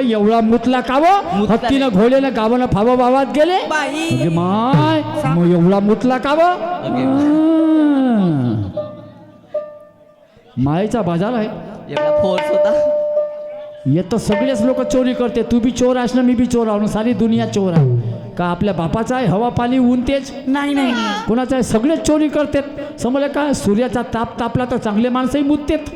एवढा मुतला काव हत्तीनं घोड्यानं गावानं फावा भावात गेले म्हणजे माय मग एवढा मुतला काव मायेचा बाजार आहे. एवढा फोर्स होता. येतं सगळेच लोक चोरी करते. तू बी चोर आहेस ना मी बी चोर आहो. सारी दुनिया चोर आहे. का आपल्या बापाचा आहे? हवा पाणी ऊन तेच नाही नाही कोणाचं आहे? सगळेच चोरी करतात. समजलं काय सूर्याचा ताप तापला तर चांगले माणसंही मुततेत.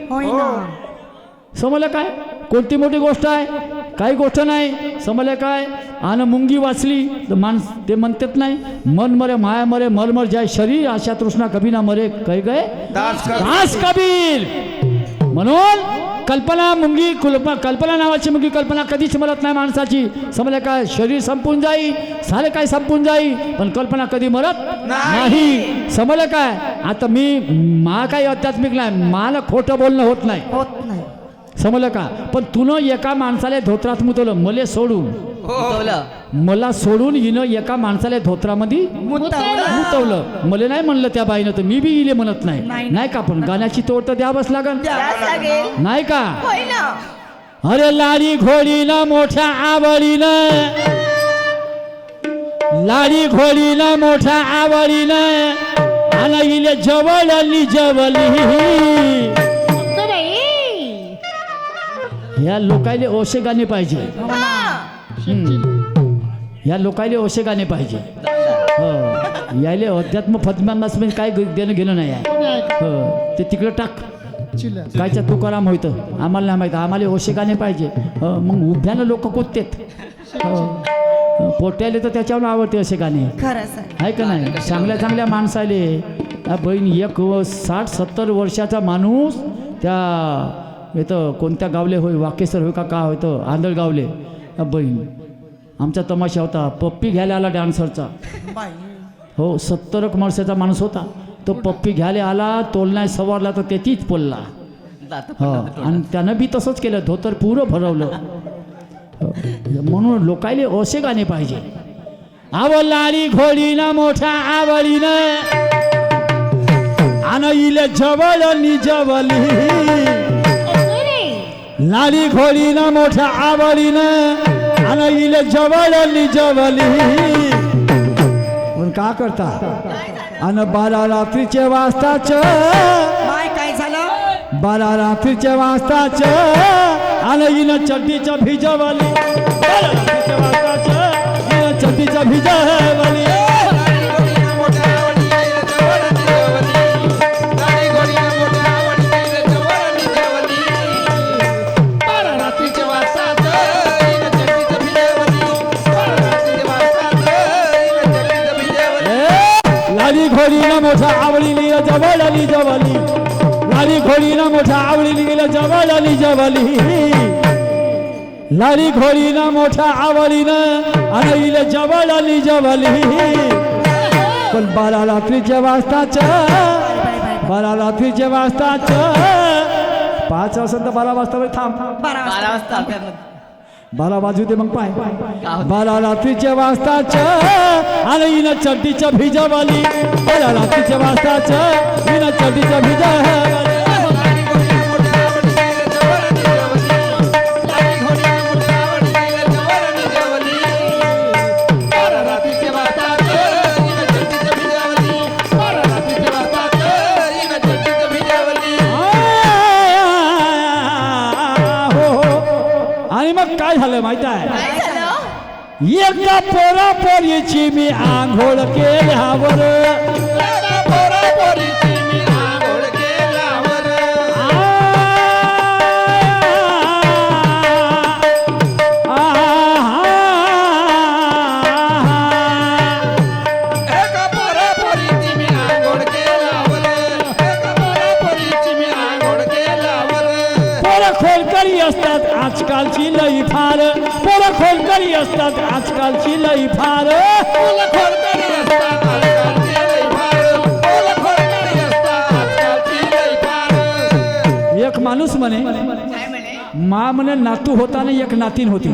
समजलं काय? कोणती मोठी गोष्ट आहे? काही गोष्ट नाही. समजलं काय? आणि मुंगी वाचली तर माणस ते म्हणतात नाही मन मरे माया मरे मरमर जाय शरीर आशा तृष्णा कभी ना मरे काही गए? दास कबीर. म्हणून कल्पना मुंगी कुल्पना कल्पना नावाची मुंगी कल्पना कधीच मरत नाही माणसाची. समजलं काय? शरीर संपून जाई सारे काय संपून जाई पण कल्पना कधी मरत नाही. समजलं काय? आता मी मा काही आध्यात्मिक नाही मला खोटं बोलणं होत नाही. होत नाही. समजलं का? पण तुनं एका माणसाला धोत्रात मुतवलं. मले सोडून. उठवलं. मला सोडून हिनं एका माणसाला धोत्रामध्ये मुतवलं. मला नाही म्हणलं त्या बाईनं तर. मी बी इले म्हणत नाही. नाही. का पण? गाण्याची तोड तर द्यावंच लागल. नाही का? अरे लाडी घोडीनं मोठ्या आवडीनं. लाडी घोडीनं मोठ्या आवडीनं. आणि इले जवळली जवली ह्या लोकायले ओशे गाणे पाहिजे. ह्या लोकायले ओशे गाणे पाहिजे. हो. यायले अध्यात्म फतम्यांनाच म्हणजे काय देणं घेणं नाही आहे. हो. ते तिकडं टाक. कायच्या तुकाराम होतं आम्हाला नाही माहीत. आम्हाला ओशे गाणे पाहिजे. हो मग उभ्यानं लोक कुदतेत हो. पोट्याले तर त्याच्यावर आवडते असे गाणे. आहे का नाही? चांगल्या चांगल्या माणसाले. त्या बहीण एक व साठ सत्तर वर्षाचा माणूस त्या येतं कोणत्या गावले होय वाकेसर होय का का होतं आंधळगावले. त्या बहीण. आमचा तमाशा होता पप्पी घ्यायला आला डान्सरचा. हो सत्तर एक वर्षाचा माणूस होता. तो पप्पी घ्यायला आला तोलनाय सवारला तर तेथीच पडला. हो आणि त्यानं बी तसंच केलं धोतर पुरं भरवलं. म्हणून लोकायले असे गाणे पाहिजे. आवलारी घोडीनं मोठ्या आवडीनं आणि इले जवळ निजवली. लाली घोडीनं मोठ्या आवडीनं आणि इले जवळ निजवली पण का करता? आणि बारा रात्रीचे वाजताच. काय झालं? बारा रात्रीच्या वाजताच. आलं हिनं चड्डीच्या भिजवली. चड्डीच्या भिजवली. लाली घोडीनं मोठ्या आवडीली जवळली जवली. लाली घोडीनं मोठ्या आवडीली गेलं जवळली जवली. लाली घोडीनं मोठ्या आवडीनं आणि इले जवळली जवली. पण बारा रात्रीच्या वाजताच बारा रात्रीच्या वाजताच. पाच तर बारा वाजता थांब. बारा बारा वाजता. बारा वाजू दे मग पाय? बारा रात्रीच्या वाजताच आणि हिनं चड्डीच्या भिजवली. बारा रात्रीच्या वाजताच हिनं चड्डीच्या भिजवली. एका पोरा पोरीची मी आंघोळ केल्यावर. पोरा पोरी लई फार एक माणूस म्हणे मा म्हणे नातू होताना एक नातीन होती.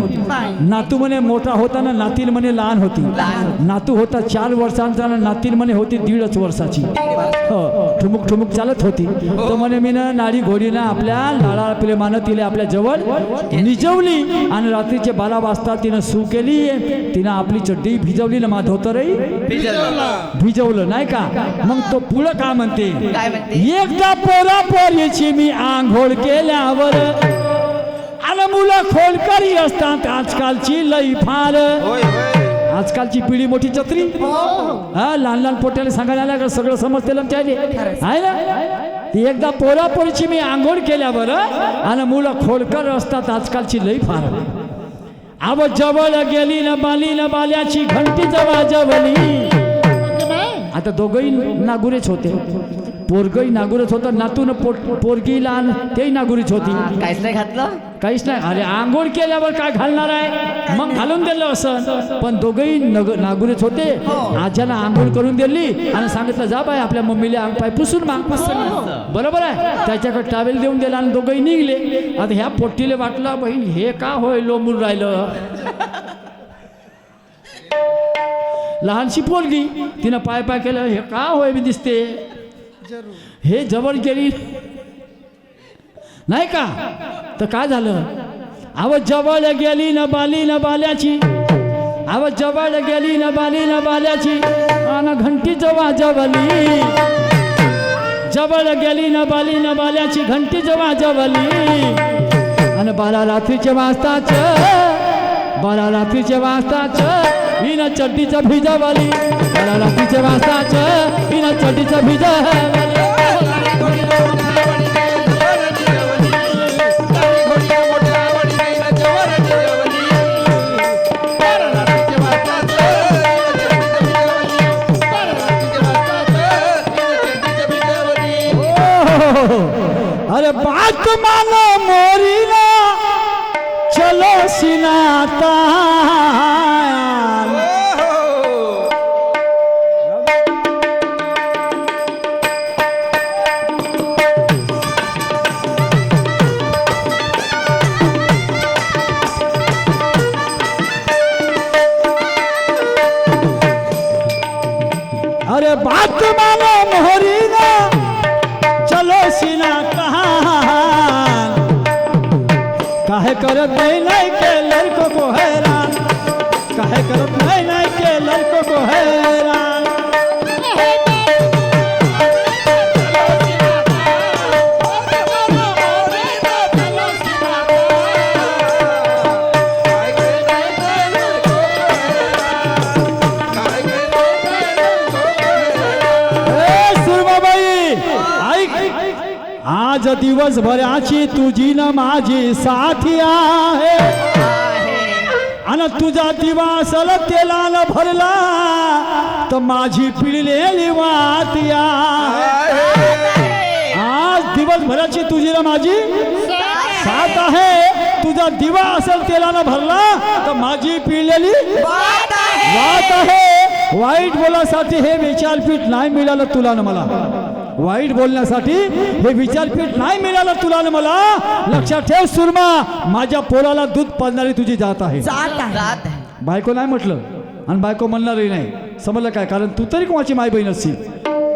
नातू म्हणे मोठा होताना नातीन म्हणे लहान होती. नातू होता चार वर्षांचा नातीन म्हणे होती दीडच वर्षाची. हो ठुमुक ठुमुक चालत होती. तर म्हणे मी ना नाडी घोडीनं आपल्या लाळा प्रेमानं तिला आपल्या जवळ निजवली आणि रात्रीचे बारा वाजता तिनं सू केली. तिनं आपली चड्डी भिजवली ना मा धोतरही भिजवलं. नाही का? मग तो पुढं का म्हणते? एकदा पोरा पोरीची मी आंघोळ केल्यावर आणि मुलं खोलकरी असतात. आजकालची लई फार. आजकालची पिढी मोठी चत्री हा. लहान लहान पोट्याला सांगायला आल्या का सगळं समजतेलं आहे ना? ती एकदा पोरा पोरीची मी आंघोळ केल्यावर आणि मुलं खोलकर असतात आजकालची लई फार. आव जवळ गेली ना बाली ना बाल्याची घंटी जवळ जवली. आता दोघंही नागुरेच होते. पोरगही नागुरच होतं नातून पोट पोरगी लहान तेही नागुरीच होती. काहीच नाही घातलं? काहीच नाही. अरे आंघोळ केल्यावर काय घालणार आहे? मग घालून दिलं असं. पण दोघंही नग नागुरेच होते. आज्याला आंघोळ करून दिली आणि सांगितलं जा बाय आपल्या मम्मीला अंग पाय पुसून माग. बरोबर आहे. त्याच्याकडे टावेल देऊन दिला आणि दोघंही निघले. आता ह्या पोट्टीले वाटलं बहीण हे का होय लोंबून राहिलं? लहानशी पोरगी तिनं पाय पाय केलं हे का होय मी दिसते? हे जवळ गेली नाही का? तर काय झालं? आव जवळ गेली न बाली न बाल्याची. आव जवळ गेली न बाली न बाल्याची. आणि घंटी जवा जवली. जवळ गेली न बाली न बाल्याची घंटी जवा जवली. आणि बारा रात्रीचे वाजताच बारा रात्रीचे वाजताच हिन चड्डीचं भिजवली बाला रात्रीचे वाजताच हिन चड्डीचं भिजवली अरे मोरीला. मानो चलो सिनाता. अरे बात मानो. करत नहीं नहीं के लड़कों को हैरान। काहे करत नहीं नहीं के लड़कों को हैरान। दिवसभराची तुझी न माझी साथी आहे. आणि तुझा दिवासल तेलानं भरला तर माझी पिळलेली वाती आहे आज दिवसभराची तुझी ना माझी साथ आहे. तुझा दिवा असेल तेलानं भरला तर माझी पिळलेली वात आहे. वाईट बोलासाठी हे विचारपीठ नाही मिळालं तुला ना मला. वाईट बोलण्यासाठी हे विचारपीठ नाही मिळालं तुला मला. लक्षात ठेव सुरमा. माझ्या पोराला दूध पाजणारी तुझी जात आहे. बायको नाही म्हटलं आणि बायको म्हणणारही नाही. समजलं काय? कारण तू तरी कोणाची माय बहीण असशील.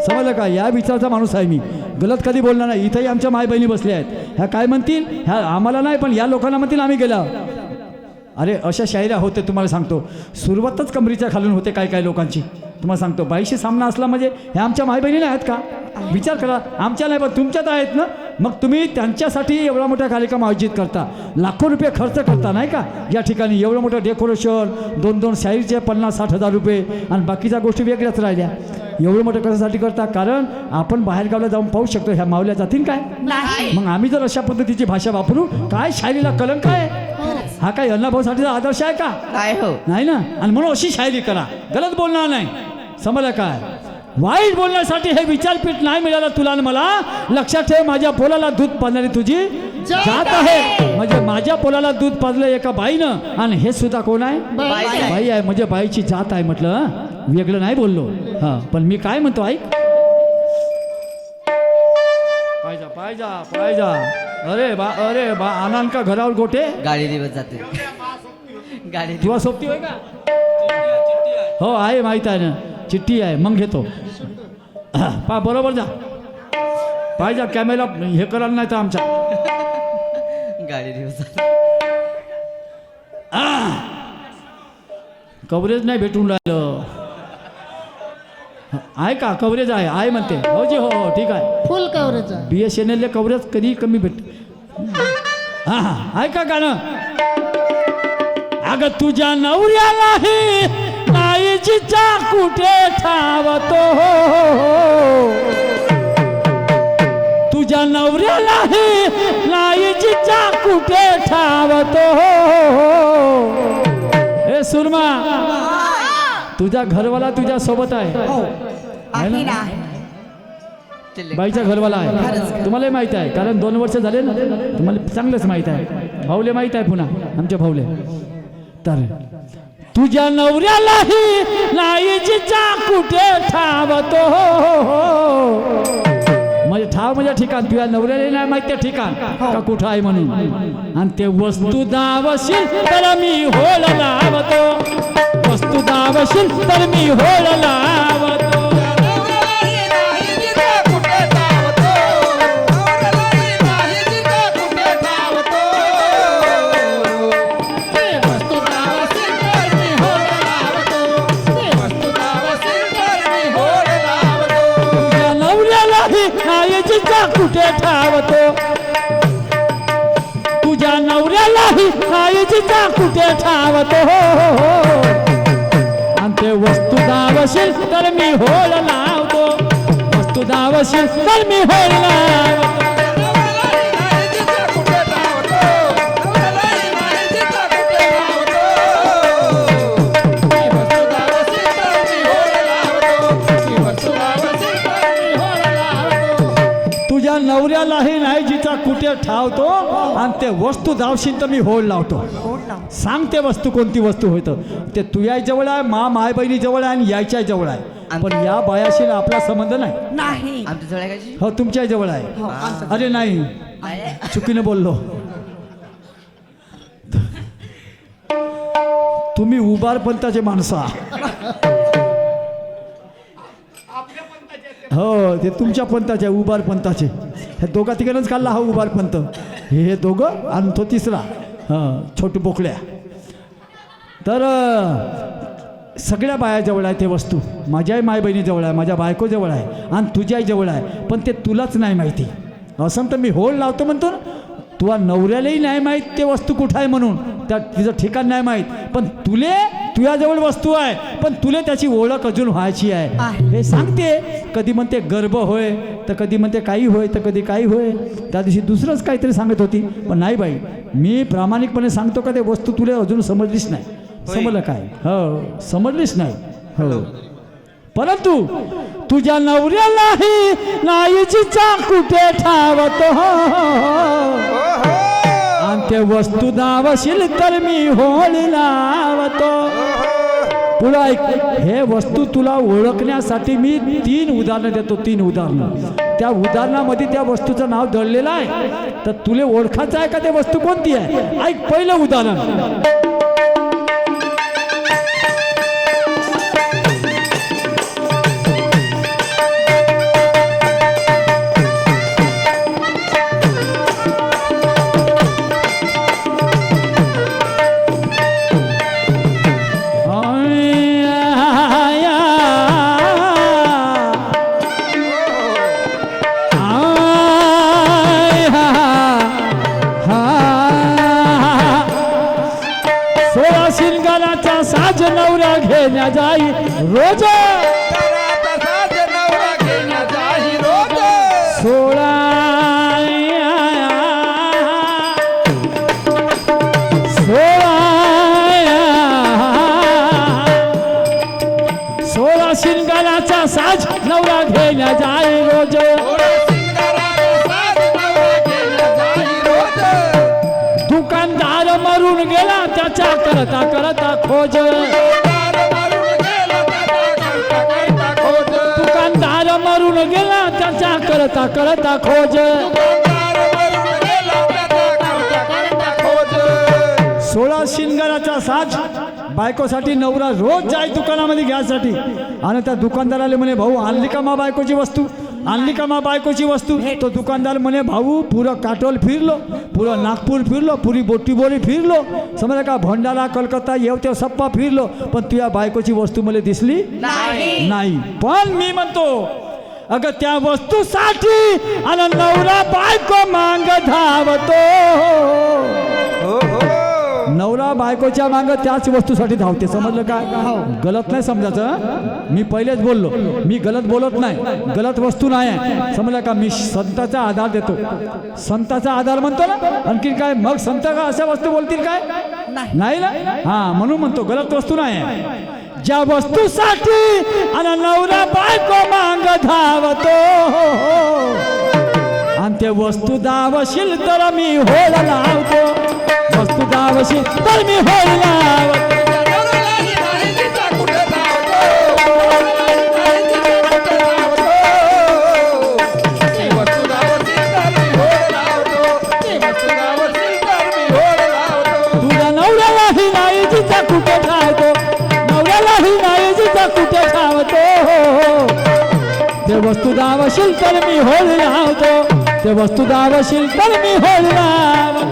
समजलं काय? या विचाराचा माणूस आहे मी. गलत कधी बोलणार नाही. इथंही आमच्या माय बहिणी बसल्या आहेत. ह्या काय म्हणतील? ह्या आम्हाला नाही पण या लोकांना म्हणतील आम्ही गेला. अरे अशा शायऱ्या होते तुम्हाला सांगतो. सुरुवातच कमरीच्या खालून होते काय काय लोकांची. तुम्हाला सांगतो बाईशी सामना असला म्हणजे ह्या आमच्या माय बहिणी आहेत का? विचार करा आमच्या नाही पण तुमच्यात आहेत ना? मग तुम्ही त्यांच्यासाठी एवढा मोठा कार्यक्रम आयोजित करता. लाखो रुपये खर्च करता नाही का? या ठिकाणी एवढं मोठं डेकोरेशन दोन दोन शाहीरचे पन्नास साठ हजार रुपये आणि बाकीच्या गोष्टी वेगळ्याच राहिल्या. एवढं मोठं कशासाठी करता? कारण आपण बाहेरगावला जाऊन पाहू शकतो ह्या मावल्या जातील काय? नाही. मग आम्ही जर अशा पद्धतीची भाषा वापरू काय शायरीला कलंक आहे? हा काय अण्णाभाऊसाठीचा आदर्श आहे का? काय हो? नाही ना? आणि म्हणून अशी शायरी करा. गलत बोलणार नाही. समजलं काय? वाईट बोलण्यासाठी हे विचारपीठ नाही मिळालं तुला आणि मला. लक्षात ठेव माझ्या पोलाला दूध पाजणारी तुझी जात आहे. म्हणजे माझ्या पोलाला दूध पाजलं एका बाईनं आणि हे सुद्धा कोण आहे? बाई आहे. म्हणजे बाईची जात आहे म्हटलं हं? वेगळं नाही बोललो. हा पण मी काय म्हणतो ऐक. पायजा पायजा पायजा अरे बा अरे बा आनंद का घरावर गोटे. गाडी दिवस जाते. गाडी तुला सोबती होय का? हो आहे माहीत आहे ना. चिठ्ठी आहे मग घेतो. पा बरोबर जा. पाहिजे कॅमेरा हे करायला नाही तर आमच्या. गाडी कव्हरेज नाही भेटून राहिलं. आहे का? कव्हरेज आहे आहे म्हणते. हो जी हो हो ठीक आहे. फुल कव्हरेज आहे. B S N L coverage कधी कमी भेट हां हां आहे का गाणं? अगं तुझ्या नवऱ्यालाही नाईजीचा कुठे ठावतो? तुझ्या नवऱ्यालाही नाईजीचा कुठे ठावतो? हे सुरमा तुझा घरवाला तुझ्या सोबत आहे. हो. बाईचा घरवाला आहे. तुम्हालाही माहीत आहे कारण दोन वर्ष झाले ना तुम्हाला चांगलंच माहीत आहे. भाऊले माहीत आहे पुन्हा आमच्या भाऊले. तर तुझ्या नवऱ्यालाही नाईजीचा कुठे ठावतो म्हणजे ठाव म्हणजे ठिकाण. तुझ्या नवऱ्याला नाही माहीत ठिकाण. का कुठं आहे म्हणून? आणि ते वस्तू दावशील तर मी होल लावतो. वस्तू दावशील तर मी होल लावतो. कुठे ठावतो? तुझ्या नवऱ्यालाही नाईजीचा कुठे ठावतो? हो, हो, हो. आणि ते वस्तू दावशील तर मी होळ लावतो. वस्तू दावशील तर मी होळ लावतो. कुठे ठावतो? आणि ते वस्तू दावशील तर मी होळ लावतो. सांग ते वस्तू कोणती वस्तू होतं ते तुझ्या जवळ आहे मा माय बहिणी जवळ आहे आणि यायच्या जवळ आहे. पण या बायाशी आपला संबंध नाही. हो तुमच्या जवळ आहे. अरे नाही. चुकीने बोललो. तुम्ही उबार पंथाचे माणसं आहात. हो ते तुमच्या पंथाचे आहे, उबार पंथाचे हे दोघा तिकडनंच काढला हा उभार पंथ हे हे दोघं आणि तो तिसरा. हां छोटू बोकड्या. तर सगळ्या बायाजवळ आहे ते वस्तू. माझ्याही माय बहिणीजवळ आहे माझ्या बायकोजवळ आहे आणि तुझ्याही जवळ आहे. पण ते तुलाच नाही माहिती. असं तर मी होल लावतो म्हणतो ना. तुला नवऱ्यालाही नाही माहीत ते वस्तू कुठं आहे म्हणून. त्या तिचं ठिकाण नाही माहीत. पण तुले तुझ्याजवळ वस्तू आहे पण तुले त्याची ओळख अजून व्हायची आहे. हे सांगते कधी म्हणते गर्भ होय तर कधी म्हणते काही होय तर कधी काही होय. त्या दिवशी दुसरंच काहीतरी सांगत होती. पण नाही बाई मी प्रामाणिकपणे सांगतो का ते वस्तू तुला अजून समजलीच नाही. समजलं काय? हो समजलीच नाही. हो. परंतु तुझ्या नवऱ्यालाही नाईजीचा कुठे ठावतो? आणि ते वस्तू दावशील तर मी होळी लावतो. ऐक हे वस्तू तुला ओळखण्यासाठी मी तीन उदाहरणं देतो तीन उदाहरणं. त्या उदाहरणामध्ये त्या वस्तूचं नाव दडलेलं आहे. तर तुले ओळखायचं आहे का ते वस्तू कोणती आहे? ऐक पहिलं उदाहरण. मारून गेला त्याच्या करता करता खोज. दुकानदार मारून गेला त्याच्या करता करता खोज. सोळा शिंगराचा साज बायकोसाठी नवरा रोज जाय दुकानामध्ये घ्यायसाठी. आणि त्या दुकानदाराला म्हणे भाऊ आणली का मा बायकोची वस्तू? आणली का मा बायकोची वस्तू? तो दुकानदार म्हणे भाऊ पुरं काटोल फिरलो पुरं नागपूर फिरलो पुरी बोटीबोरी फिरलो समजा का भंडारा कलकत्ता येवते सप्पा फिरलो पण तुझ्या बायकोची वस्तू मला दिसली नाही. नाही. पण मी म्हणतो अगं त्या वस्तूसाठी आणि नवरा बायको मांग धावतो. नवरा बायकोच्या मांग त्याच वस्तूसाठी धावते. समजलं का? गलत नाही समजायचं हं? मी पहिलेच बोललो. मी गलत बोलत नाही. गलत वस्तू नाही आहे. समजलं का? मी संताचा आधार देतो. संताचा आधार म्हणतो ना? आणखीन काय? मग संत का अशा वस्तू बोलतील काय? नाही ना? हा म्हणून म्हणतो गलत वस्तू नाही आहे. ज्या वस्तूसाठी आणि नवरा बायको मांग धावतो. आणि ते वस्तू दावशील तर मी होळ लावतो. वस्तू दावशील तर मी होळ लावतो. ते वस्तू दावशील तर मी होळ लावतो. ते वस्तू दावशील तर मी होळ लावतो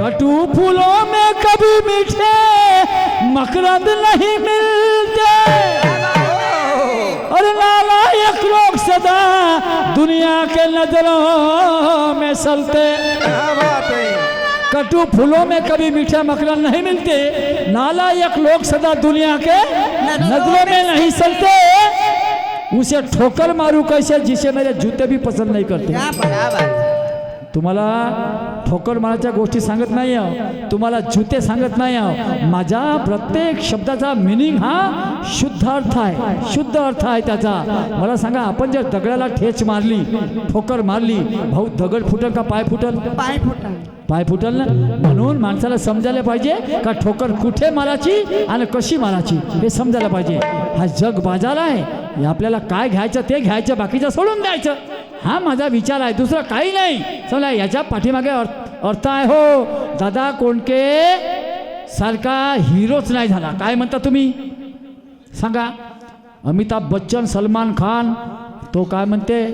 कटु फूलों में कभी मीठे मकरंद नहीं मिलते। और नालायक लोग सदा दुनिया के नजरों में चलते। कटु फूलों में कभी मीठे मकरन नहीं मिलते। नालायक लोग सदा दुनिया के नजरों में नहीं चलते। उसे ठोकर मारू कैसे जिसे मेरे जूते भी पसंद नहीं करते। क्या बात तुम्हाला ठोकर मारायच्या गोष्टी सांगत नाही आहो. तुम्हाला जुते सांगत नाही आहो. माझ्या प्रत्येक शब्दाचा मिनिंग हा शुद्ध अर्थ आहे. शुद्ध अर्थ आहे त्याचा. मला सांगा आपण जर दगडाला ठेच मारली ठोकर मारली भाऊ दगड फुटल का पाय फुटल? पाय फुटा पाय फुटल ना? म्हणून माणसाला समजायला पाहिजे का ठोकर कुठे मारायची आणि कशी मारायची हे समजायला पाहिजे. हा जग बाजार आहे. आपल्याला काय घ्यायचं ते घ्यायचं बाकीचं सोडून द्यायचं. हा माझा विचार आहे दुसरं काही नाही. समजा याच्या पाठीमागे अर्थ अर्थ आहे हो. दादा कोणके सारखा हिरोच नाही झाला. काय म्हणता तुम्ही? सांगा. अमिताभ बच्चन सलमान खान तो काय म्हणते?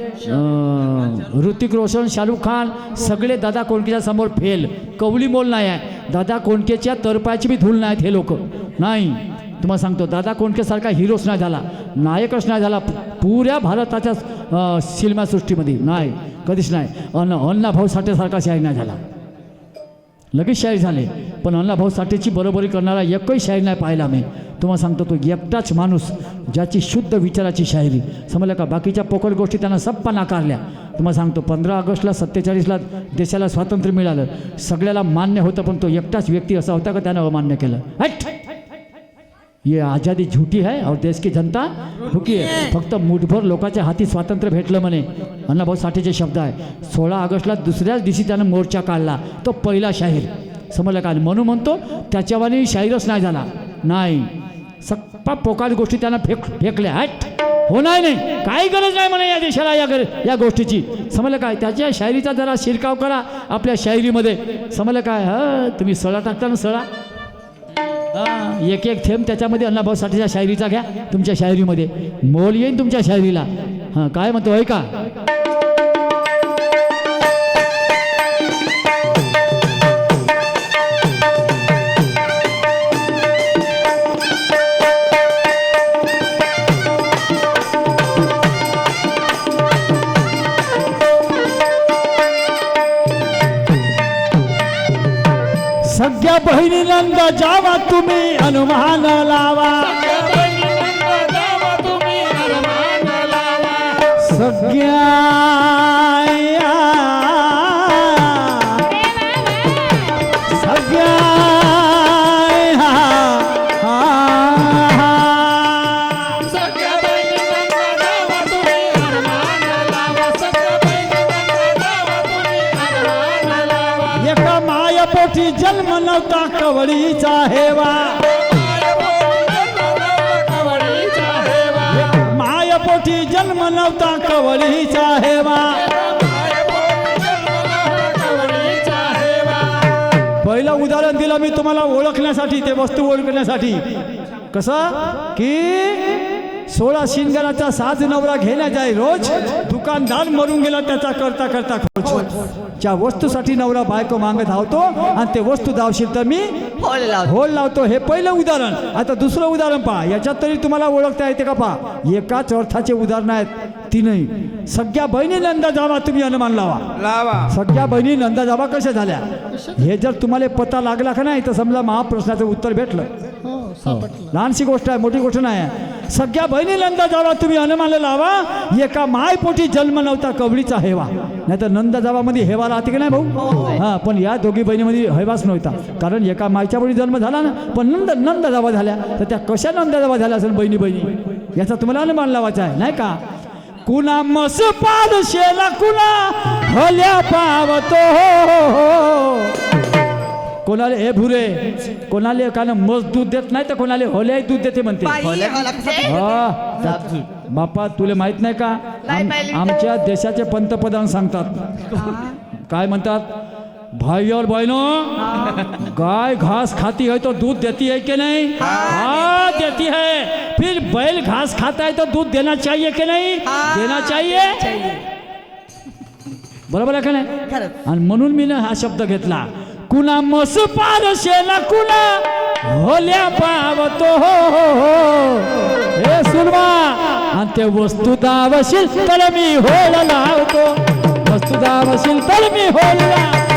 ऋतिक रोशन शाहरुख खान सगळे दादा कोंडकेच्या समोर फेल. कवली मोल नाही आहे. दादा कोंडकेच्या तरपायची बी धूल नाहीत हे लोक. नाही. तुम्हाला सांगतो दादा कोंडकेसारखा हिरोच नाही झाला. नायकच नाही झाला. पुऱ्या भारताच्या सिनेमासृष्टीमध्ये नाही कधीच नाही. अन्न अण्णाभाऊ साठेसारखा शाहीर नाही झाला. लगेच शाहीर झाले. पण अण्णाभाऊ साठेची बरोबरी करणारा एकही शाहीर नाही पाहिला मी तुम्हाला सांगतो तो एकटाच माणूस ज्याची शुद्ध विचाराची शायरी समजलं का? बाकीच्या पोकळ गोष्टी त्यांना सप्पा नाकारल्या. तुम्हाला सांगतो पंधरा ऑगस्टला सत्तेचाळीसला देशाला स्वातंत्र्य मिळालं. सगळ्याला मान्य होतं पण तो एकटाच व्यक्ती असा होता का त्यानं अमान्य केलं? हट! ये आजादी झूठी है और देश की जनता भुकी आहे फक्त मुठभर लोकांच्या हाती स्वातंत्र्य भेटलं म्हणे। अण्णाभाऊ साठेचे शब्द आहे। सोळा ऑगस्टला दुसऱ्याच दिवशी त्यानं मोर्चा काढला। तो पहिला शाहीर। समजलं का? म्हणून म्हणतो त्याच्यावानी शाहीरच नाही झाला। नाही। सप्पा पोकाळ गोष्टी त्यानं फेक फेकल्या हट हो नाही। नाही काही गरज नाही म्हणे या देशाला या गर या गोष्टीची। समजलं काय त्याच्या शायरीचा जरा शिरकाव करा आपल्या शायरीमध्ये समजलं काय? ह तुम्ही सळा टाकता ना सळा? एक एक थेंब त्याच्यामध्ये अण्णाभाऊ साठेच्या शायरीचा घ्या तुमच्या शायरीमध्ये. मोल येईन तुमच्या शायरीला. हां काय म्हणतो ऐका. बहिणीनंद जावा तुम्ही अनुमान लावा. मी तुम्हाला ओळखण्यासाठी ते वस्तू ओळखण्यासाठी कसं? की सोळा शिंगणाचा साज नवरा घेण्यात आहे रोज दुकानदार मरून गेला त्याचा करता करता खोज ज्या वस्तूसाठी नवरा बायको मागत धावतो आणि ते वस्तू धावशील तर मी होल लावतो. हे पहिलं उदाहरण. आता दुसरं उदाहरण पहा. याच्यात तरी तुम्हाला ओळखता येते का पहा? एकाच अर्थाचे उदाहरण आहेत. तीनही सगळ्या बहिणी नंदा जावा तुम्ही अनुमान लावा. लावा. सगळ्या बहिणी नंदा जावा कशा झाल्या? हे जर तुम्हाला पत्ता लागला का नाही तर समजा महाप्रश्नाचं उत्तर भेटलं. लहानशी गोष्ट आहे मोठी गोष्ट नाही आहे. सगळ्या बहिणी नंदा जावा तुम्ही अनुमानला लावा एका मायपोटी जन्म नव्हता कवडीचा हेवा. नाही तर नंदा जावामध्ये हेवा राहते की नाही भाऊ? हा पण या दोघी बहिणीमध्ये हेवाच नव्हता. कारण एका मायच्या पोटी जन्म झाला ना पण नंद नंद जावा झाल्या. तर त्या कशा नंदा जावा झाल्या असेल बहिणी बहिणी याचा तुम्हाला अनुमान लावायचा आहे नाही का? कुणा मस पादशेला कुणा हल्या पावतो. कोणाला हे भुरे कोणाला एकानं मस दूध देत नाही तर कोणाला होल्या दूध देते म्हणते. कसं- हा, बापा तुला माहीत नाही का. आमच्या देशाचे पंतप्रधान सांगतात. काय म्हणतात? भाई और बहनों गाय घास खाती है तो दूध देती है कि नहीं? हाँ। देती है। फिर बैल घास खाता है तो दूध देना चाहिए कि नहीं? देना चाहिए? बरोबर आहे का नाही? आणि म्हणून मी ना हा शब्द घेतला। कुणा मस पारशेला कुणा होल्या पावतो हे सुरमा आणि ते वस्तू दावशील तर मी होल लावतो। वस्तू दावशील तर मी होल लावतो.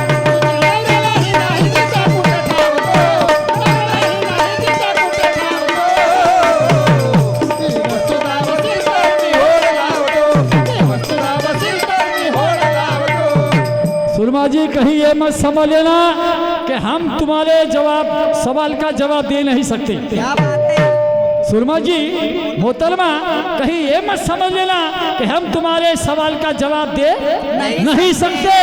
ये मत समझ लेना कि हम तुम्हारे जवाब सवाल का जवाब दे नहीं सकते। सुरमा जी मोहतरमा कहीं ये मत समझ लेना कि हम तुम्हारे सवाल का जवाब दे नहीं नहीं सकते।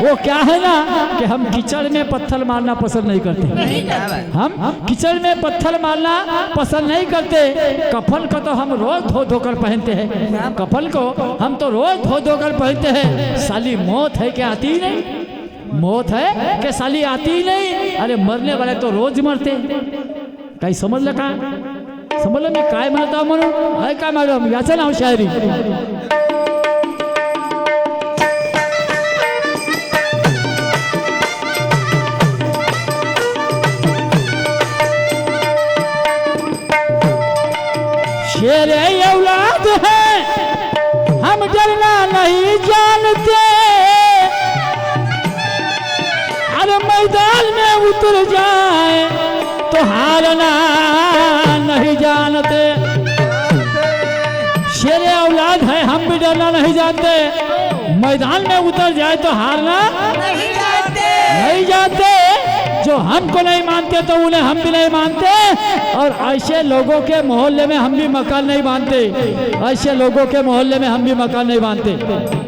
वो क्या है ना कि हम कीचड़ में पत्थर मारना पसंद नहीं करते। बात हम कीचड़ में पत्थर मारना पसंद नहीं करते। कफन को तो हम रोज धो धोकर पहनते हैं। कफन को हम तो रोज धो धोकर पहनते हैं। साली मौत है क्या? आती ही नहीं। मौत है कि साली आती ही नहीं। अरे मरने वाले तो रोज मरते। काही समजलं का समजलं मी काय म्हणत म्हणून? आहे काय मॅडम? याचं नाव शायरी। शेरे उतर जाए तो हारना नहीं जानते। शेर औलाद है हम भी डरना नहीं जानते। मैदान में उतर जाए तो हारना नहीं जानते। नहीं जानते। जो हमको नहीं मानते तो उन्हें हम भी नहीं मानते। और ऐसे लोगों के मोहल्ले में हम भी मकान नहीं बांधते। ऐसे लोगों के मोहल्ले में हम भी मकान नहीं बांधते।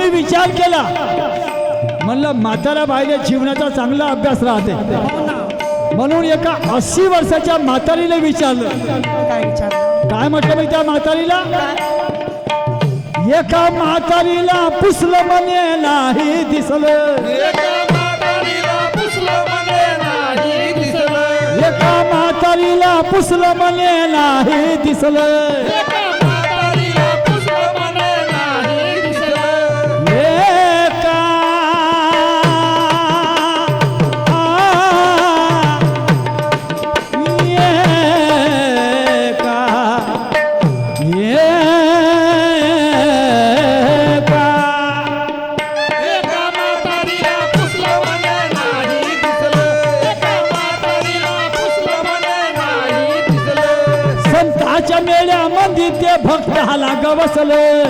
मी विचार केला. म्हणलं म्हातारा बाईने जीवनाचा चांगला अभ्यास राहते. म्हणून एका अस्सी वर्षाच्या म्हातारीला विचारलं. काय विचार काय म्हटलं मी त्या म्हातारीला? एका म्हातारीला पुसलं म्हणे नाही दिसलं. एका म्हातारीला पुसलं म्हणे नाही दिसलं. हाला गवसले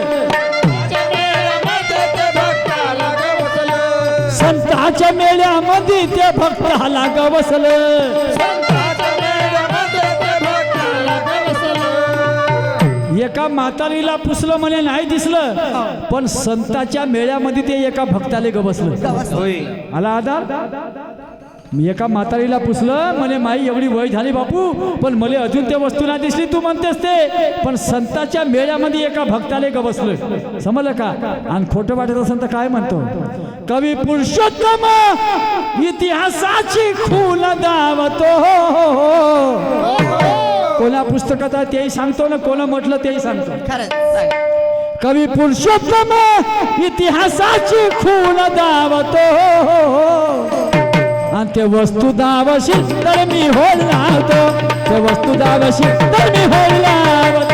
संताच्या मेळ्यामध्ये ते भक्त हाला गवसले एका म्हातारीला पुसलं म्हणे नाही दिसलं. पण संताच्या मेळ्यामध्ये ते एका भक्ताले ग बसलं. होय. आला आधार? एका म्हातारीला पुसलं म्हणे माई एवढी वय झाली बापू पण मला अजून ते वस्तू नाही दिसली तू म्हणतेस ते. पण संताच्या मेळ्यामध्ये एका भक्ताले ग बसलं समजलं का? आणि खोटं वाटत असेल तर काय म्हणतो? कवी पुरुषोत्तम इतिहासाची खून दावतो. कोणा पुस्तकात आहे तेही सांगतो ना कोणा म्हटलं तेही सांगतो. कवी पुरुषोत्तम इतिहासाची खून दावतो. ते वस्तू दावशी तर मी होईल लावतो ते. वस्तू दावशी तर मी होईल लावतो